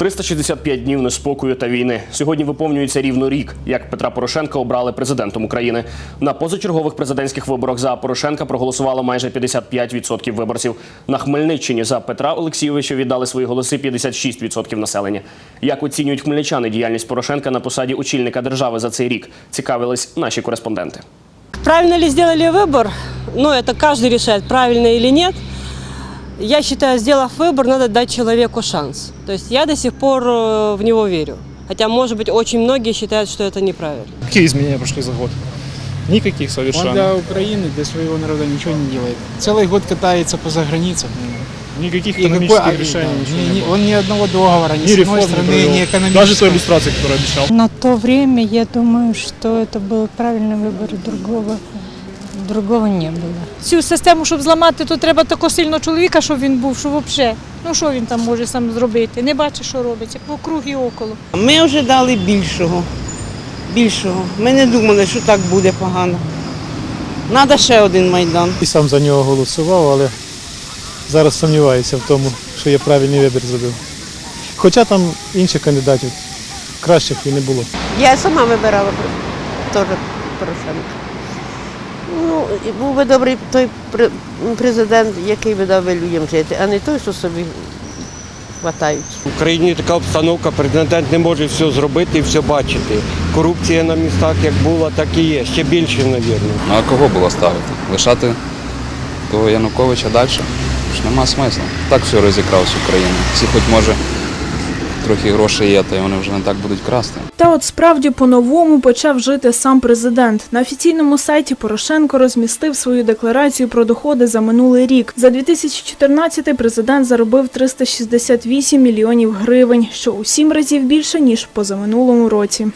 365 днів неспокою та війни. Сьогодні виповнюється рівно рік, як Петра Порошенка обрали президентом України. На позачергових президентських виборах за Порошенка проголосувало майже 55% виборців. На Хмельниччині за Петра Олексійовича віддали свої голоси 56% населення. Як оцінюють хмельничани діяльність Порошенка на посаді очільника держави за цей рік? Цікавились наші кореспонденти. Правильно ли сделали выбор? Ну, это каждый решает, правильно или нет. Я считаю, сделав выбор, надо дать человеку шанс. То есть я до сих пор э, в него верю. Хотя, может быть, очень многие считают, что это неправильно. Какие изменения прошли за год? Никаких Он совершенно. для Украины, для своего народа ничего не делает. Целый год катается по заграницам. Никаких какой- экономических а, решений да, ничего ни- не было. Он ни одного договора, ни, Ни с одной провел. ни Даже той иллюстрации, которую обещал. На то время я думаю, что это был правильный выбор, другого, другого не было. цю систему, щоб зламати, то треба такого сильного чоловіка, щоб він був, що взагалі. Ну що він там може сам зробити? Не бачить, що робиться, по круги около. Ми ожидали більшого. Більшого. Ми не думали, що так буде погано. Надо ще один майдан. І сам за нього голосував, але зараз сумніваюся в тому, що я правильний вибір зробив. Хоча там інших кандидатів кращих і не було. Я сама вибирала теж Порошенка. Ну, і був би добрий той президент, який би дав би людям жити, а не той, що собі хватають. В Україні така обстановка, президент не може все зробити і все бачити. Корупція на містах як була, так і є. Ще більше, мабуть. Ну а кого було ставити? Лишати того Януковича далі? Ж нема смисла. Так все розікрав з України. Всі хоч може трохи грошей є, й вони вже не так будуть красти. Та от справді по-новому почав жити сам президент. На офіційному сайті Порошенко розмістив свою декларацію про доходи за минулий рік. За 2014 президент заробив 368 мільйонів гривень, що у сім разів більше ніж позаминулому році.